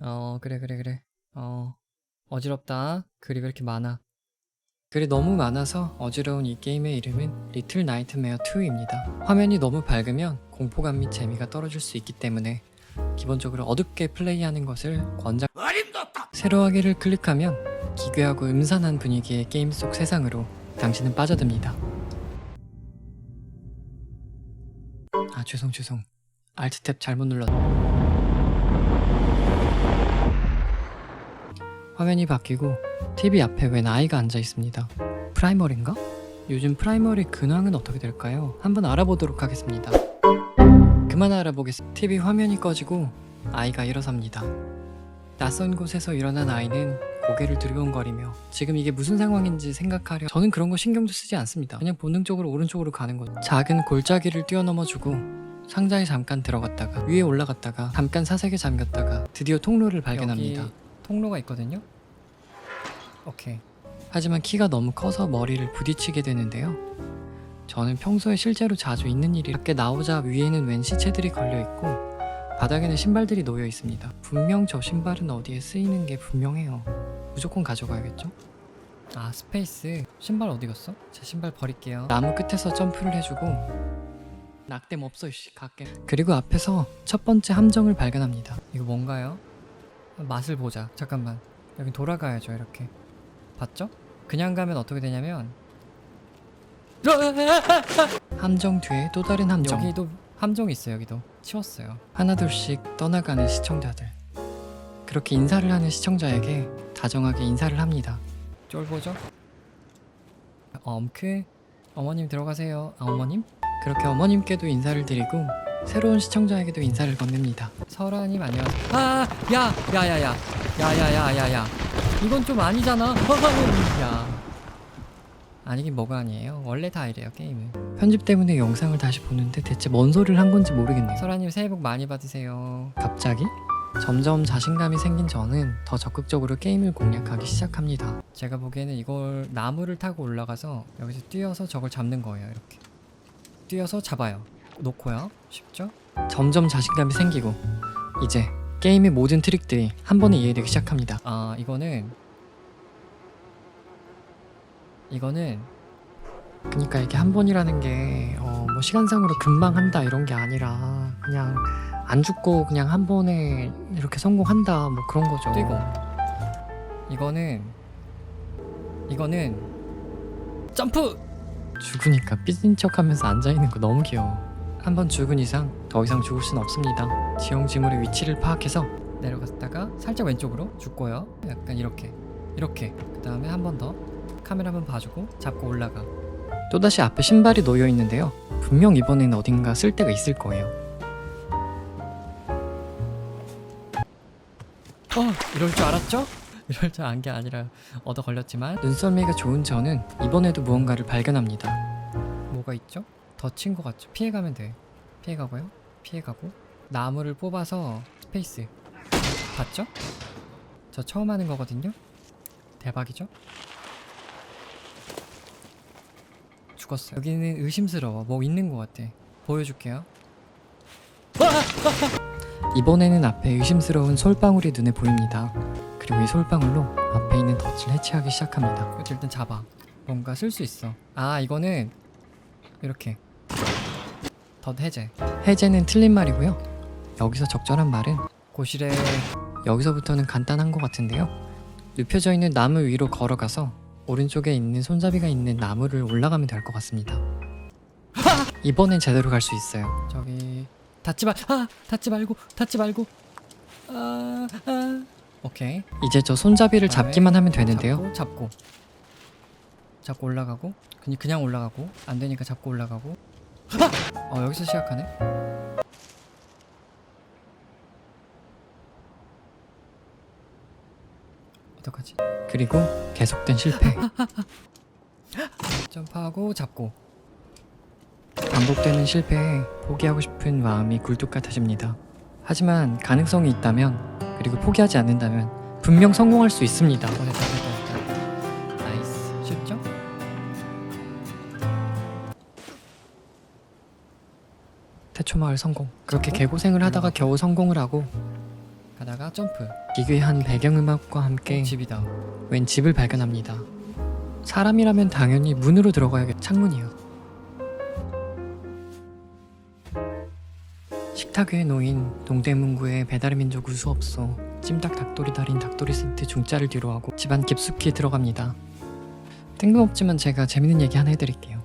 어, 그래, 그래, 그래. 어, 어지럽다. 글이 왜 이렇게 많아? 글이 너무 많아서 어지러운 이 게임의 이름은 리틀 나이트메어 2입니다. 화면이 너무 밝으면 공포감 및 재미가 떨어질 수 있기 때문에 기본적으로 어둡게 플레이하는 것을 권장. 새로 하기를 클릭하면 기괴하고 음산한 분위기의 게임 속 세상으로 당신은 빠져듭니다. 아 죄송 죄송. 알트 탭 잘못 눌렀. 화면이 바뀌고 TV 앞에 웬 아이가 앉아 있습니다. 프라이머리인가? 요즘 프라이머리 근황은 어떻게 될까요? 한번 알아보도록 하겠습니다. 그만 알아보겠습니다. TV 화면이 꺼지고 아이가 일어섭니다. 낯선 곳에서 일어난 아이는 고개를 두리번거리며 지금 이게 무슨 상황인지 생각하려 저는 그런 거 신경도 쓰지 않습니다. 그냥 본능적으로 오른쪽으로 가는 거죠. 작은 골짜기를 뛰어넘어주고 상자에 잠깐 들어갔다가 위에 올라갔다가 잠깐 사색에 잠겼다가 드디어 통로를 발견합니다. 통로가 있거든요. 오케이. 하지만 키가 너무 커서 머리를 부딪히게 되는데요. 저는 평소에 실제로 자주 있는 일이 밖에 나오자 위에는 웬 시체들이 걸려 있고 바닥에는 신발들이 놓여 있습니다. 분명 저 신발은 어디에 쓰이는 게 분명해요. 무조건 가져가야겠죠? 아 스페이스 신발 어디 갔어? 제 신발 버릴게요. 나무 끝에서 점프를 해주고 낙뎀 없어 씨 갈게. 그리고 앞에서 첫 번째 함정을 발견합니다. 이거 뭔가요? 맛을 보자. 잠깐만. 여기 돌아가야죠 이렇게. 봤죠? 그냥 가면 어떻게 되냐면 함정 뒤에 또 다른 함정. 여기도 함정이 있어요. 여기도 치웠어요. 하나둘씩 떠나가는 시청자들. 그렇게 인사를 하는 시청자에게 다정하게 인사를 합니다. 쫄보죠? 엄크 어머님 들어가세요. 아 어머님? 그렇게 어머님께도 인사를 드리고 새로운 시청자에게도 인사를 건넵니다. 설아님 안녕하세요. 아, 야, 야, 야, 야, 야, 야, 야, 야, 야. 이건 좀 아니잖아. 야. 아니긴 뭐가 아니에요. 원래 다 이래요 게임은. 편집 때문에 영상을 다시 보는데 대체 뭔 소리를 한 건지 모르겠네요. 설아님 새해 복 많이 받으세요. 갑자기? 점점 자신감이 생긴 저는 더 적극적으로 게임을 공략하기 시작합니다. 제가 보기에는 이걸 나무를 타고 올라가서 여기서 뛰어서 저걸 잡는 거예요. 이렇게 뛰어서 잡아요. 놓고요. 쉽죠? 점점 자신감이 생기고 이제 게임의 모든 트릭들이 한 번에 이해되기 시작합니다. 아 이거는 이거는 그러니까 이게 한 번이라는 게 어, 뭐 시간상으로 금방 한다 이런 게 아니라 그냥 안 죽고 그냥 한 번에 이렇게 성공한다 뭐 그런 거죠. 뛰고 이거는 이거는 점프 죽으니까 삐진 척하면서 앉아 있는 거 너무 귀여워. 한번 죽은 이상 더 이상 죽을 순 없습니다. 지형지물의 위치를 파악해서 내려갔다가 살짝 왼쪽으로 죽고요. 약간 이렇게 이렇게 그 다음에 한 번 더 카메라 한번 봐주고 잡고 올라가. 또다시 앞에 신발이 놓여 있는데요. 분명 이번엔 어딘가 쓸 데가 있을 거예요. 어, 이럴 줄 알았죠? 이럴 줄 안 게 아니라 얻어 걸렸지만 눈썰미가 좋은 저는 이번에도 무언가를 발견합니다. 뭐가 있죠? 덧친 것 같죠? 피해가면 돼. 피해가고요. 피해가고 나무를 뽑아서 스페이스 봤죠? 저 처음 하는 거거든요. 대박이죠? 죽었어. 여기는 의심스러워. 뭐 있는 것 같아. 보여줄게요. 이번에는 앞에 의심스러운 솔방울이 눈에 보입니다. 그리고 이 솔방울로 앞에 있는 덫을 해체하기 시작합니다. 이거 일단 잡아. 뭔가 쓸 수 있어. 아 이거는 이렇게 덫 해제. 해제는 틀린 말이고요. 여기서 적절한 말은 고실에 여기서부터는 간단한 것 같은데요. 눕혀져 있는 나무 위로 걸어가서 오른쪽에 있는 손잡이가 있는 나무를 올라가면 될 것 같습니다. 이번엔 제대로 갈 수 있어요. 저기 닿지 말, 아 닿지 말고, 닿지 말고. 아, 아. 오케이. 이제 저 손잡이를 그다음에 잡기만 하면 되는데요. 잡고, 잡고 잡고 올라가고 그냥 그냥 올라가고 안 되니까 잡고 올라가고 어 여기서 시작하네 어떡하지 그리고 계속된 실패. 점프하고 잡고 반복되는 실패에 포기하고 싶은 마음이 굴뚝 같아집니다. 하지만 가능성이 있다면 그리고 포기하지 않는다면 분명 성공할 수 있습니다. 어 됐다 됐다 됐다 나이스 쉽죠 태초마을 성공. 그렇게? 개고생을 하다가. 겨우 성공을 하고 가다가 점프 기괴한 배경음악과 함께 어, 집이다 웬 집을 발견합니다. 사람이라면 당연히 문으로 들어가야겠. 창문이요. 식탁 위에 놓인 동대문구의 배달의 민족 우수업소 찜닭 닭도리 달인 닭도리 세트 중짜를 뒤로 하고 집안 깊숙이 들어갑니다. 뜬금없지만 제가 재밌는 얘기 하나 해드릴게요.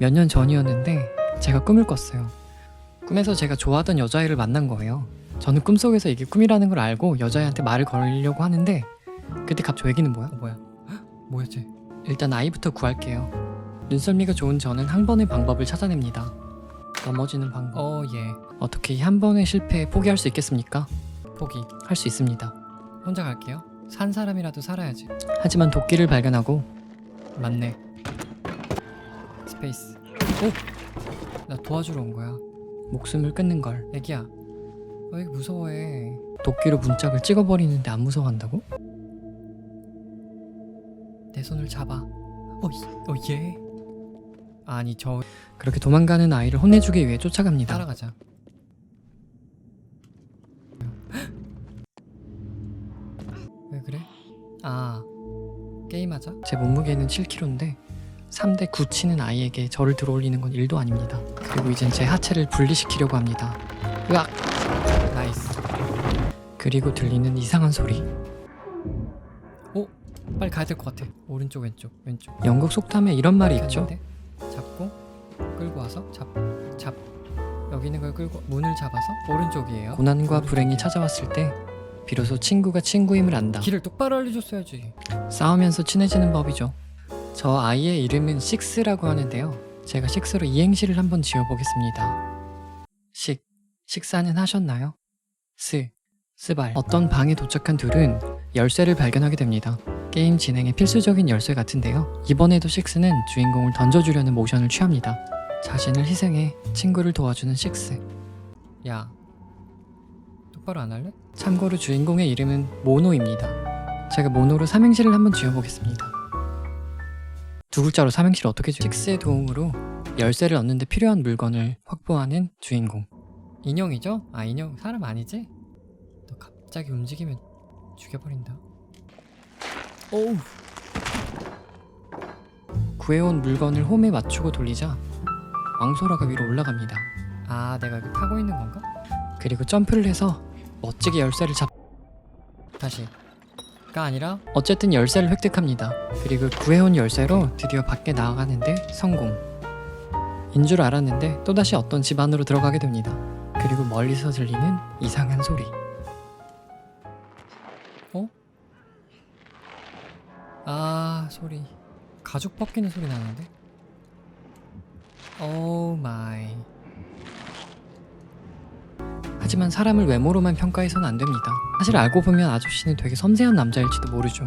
몇 년 전이었는데 제가 꿈을 꿨어요. 꿈에서 제가 좋아하던 여자애를 만난 거예요. 저는 꿈속에서 이게 꿈이라는 걸 알고 여자애한테 말을 걸려고 하는데 그때 갑자기 얘기는 뭐야? 어 뭐야 헉, 뭐였지 일단 아이부터 구할게요. 눈썰미가 좋은 저는 한 번의 방법을 찾아냅니다. 넘어지는 방법. 어 예. 어떻게 이한 번의 실패에 포기할 수 있겠습니까? 포기. 할 수 있습니다. 혼자 갈게요. 산 사람이라도 살아야지. 하지만 도끼를 발견하고 맞네. 스페이스. 오 나 도와주러 온 거야. 목숨을 끊는 걸. 애기야 왜 이렇게 무서워해? 도끼로 문짝을 찍어버리는데 안 무서워한다고? 내 손을 잡아. 어예 아니 저 그렇게 도망가는 아이를 혼내주기 위해 쫓아갑니다. 따라가자 왜 그래? 아 게임하자 제 몸무게는 7kg인데 3대 9 치는 아이에게 저를 들어올리는 건 일도 아닙니다. 그리고 이젠 제 하체를 분리시키려고 합니다. 으악! 나이스 그리고 들리는 이상한 소리. 빨리 가야 될 것 같아 오른쪽 왼쪽 왼쪽 영국 속담에 이런 말이 있죠. 했는데 잡고 끌고 와서 잡 잡 여기 있는 걸 끌고 문을 잡아서 오른쪽이에요 고난과 불행이 찾아왔을 때 비로소 친구가 친구임을 안다. 길을 똑바로 알려줬어야지 싸우면서 친해지는 법이죠. 저 아이의 이름은 식스라고 하는데요. 제가 식스로 이행시를 한번 지어보겠습니다. 식, 식사는 하셨나요? 스, 스발. 어떤 방에 도착한 둘은 열쇠를 발견하게 됩니다. 게임 진행에 필수적인 열쇠 같은데요. 이번에도 식스는 주인공을 던져주려는 모션을 취합니다. 자신을 희생해 친구를 도와주는 식스. 야 똑바로 안 할래? 참고로 주인공의 이름은 모노입니다. 제가 모노로 삼행시를 한번 지어보겠습니다. 두 글자로 삼행시를 어떻게 지어? 식스의 도움으로 열쇠를 얻는데 필요한 물건을 확보하는 주인공. 인형이죠? 아 인형 사람 아니지? 너 갑자기 움직이면 죽여버린다 오우 구해온 물건을 홈에 맞추고 돌리자 왕소라가 위로 올라갑니다. 아 내가 이거 타고 있는 건가? 그리고 점프를 해서 멋지게 열쇠를 잡. 다시 가 아니라 어쨌든 열쇠를 획득합니다. 그리고 구해온 열쇠로 드디어 밖에 나가는데 성공. 인 줄 알았는데 또다시 어떤 집 안으로 들어가게 됩니다. 그리고 멀리서 들리는 이상한 소리. 아 소리 가죽 벗기는 소리 나는데 오 마이 하지만 사람을 외모로만 평가해서는 안 됩니다. 사실 알고 보면 아저씨는 되게 섬세한 남자일지도 모르죠.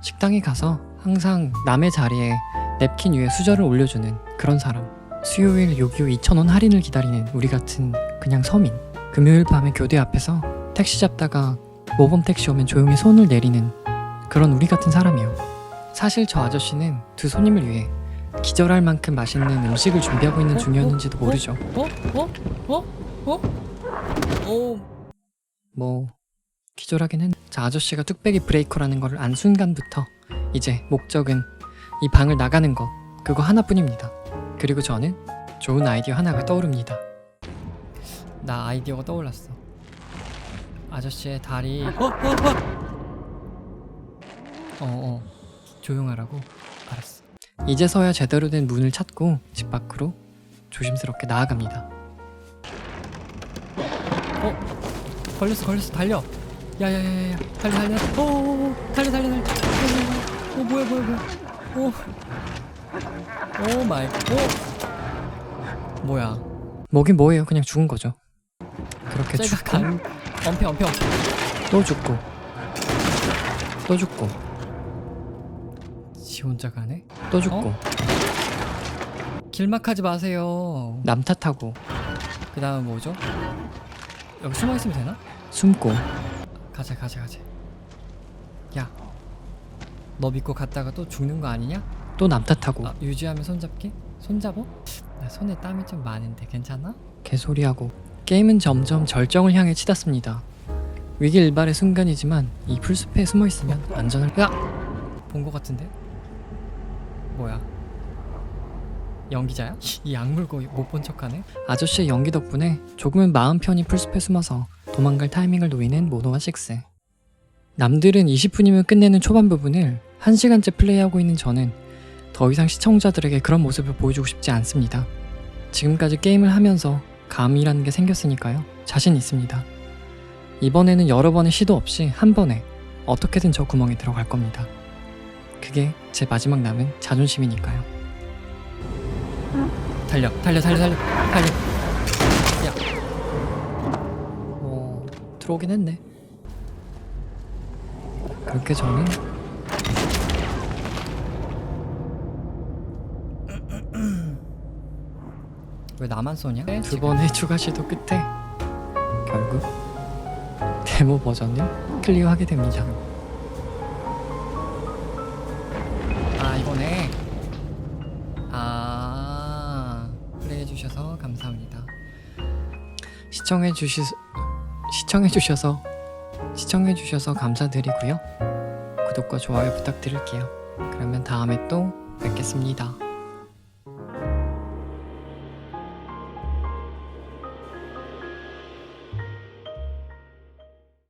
식당에 가서 항상 남의 자리에 냅킨 위에 수저를 올려주는 그런 사람. 수요일 요기요 2,000원 할인을 기다리는 우리 같은 그냥 서민. 금요일 밤에 교대 앞에서 택시 잡다가 모범 택시 오면 조용히 손을 내리는 그런 우리 같은 사람이요. 사실 저 아저씨는 두 손님을 위해 기절할 만큼 맛있는 음식을 준비하고 있는 어? 중이었는지도 어? 모르죠. 어? 어? 어? 어? 오뭐 기절하긴 했. 자 아저씨가 뚝배기 브레이커라는 걸 안 순간부터 이제 목적은 이 방을 나가는 거 그거 하나뿐입니다. 그리고 저는 좋은 아이디어 하나가 떠오릅니다. 나 아이디어가 떠올랐어. 아저씨의 다리. 어, 어, 어. 어, 어. 조용하라고. 알았어. 이제서야 제대로 된 문을 찾고 집 밖으로 조심스럽게 나아갑니다. 걸렸어, 걸렸어. 달려. 야야야야. 달려, 달려. 오, 오, 오. 달려, 달려, 달려. 오, 오, 뭐야, 뭐야, 뭐야. 오. 오 마이. 오. 뭐야? 뭐긴 뭐예요? 그냥 죽은 거죠. 그렇게 죽고 간. 엄폐, 엄폐. 또 죽고 또 죽고 지 혼자 가네. 또 죽고 어? 길막하지 마세요. 남 탓하고 그 다음은 뭐죠? 여기 숨어 있으면 되나? 숨고 가자 가자 가자 야너 믿고 갔다가 또 죽는 거 아니냐? 또 남 탓하고 아 유지하면 손잡기? 손잡어? 나 손에 땀이 좀 많은데 괜찮아? 개소리하고 게임은 점점 절정을 향해 치닫습니다. 위기 일발의 순간이지만 이 풀숲에 숨어 있으면 안전할 야! 본 거 같은데? 뭐야? 연기자야? 이 악물고 못 본 척하네? 아저씨의 연기 덕분에 조금은 마음 편히 풀숲에 숨어서 도망갈 타이밍을 노리는 모노와 식스. 남들은 20분이면 끝내는 초반 부분을 1시간째 플레이하고 있는 저는 더 이상 시청자들에게 그런 모습을 보여주고 싶지 않습니다. 지금까지 게임을 하면서 감이라는 게 생겼으니까요. 자신 있습니다. 이번에는 여러 번의 시도 없이 한 번에 어떻게든 저 구멍에 들어갈 겁니다. 그게 제 마지막 남은 자존심이니까요. 달려 달려 달려 달려 달려 뭐 들어오긴 했네. 그렇게 저는 왜 나만 쏘냐? 네, 두 번의 추가 시도 끝에 결국 데모 버전을 클리어하게 됩니다. 주셔서 감사합니다 시청해 주시 시청해 주셔서 시청해 주셔서 감사드리고요. 구독과 좋아요 부탁드릴게요. 그러면 다음에 또 뵙겠습니다.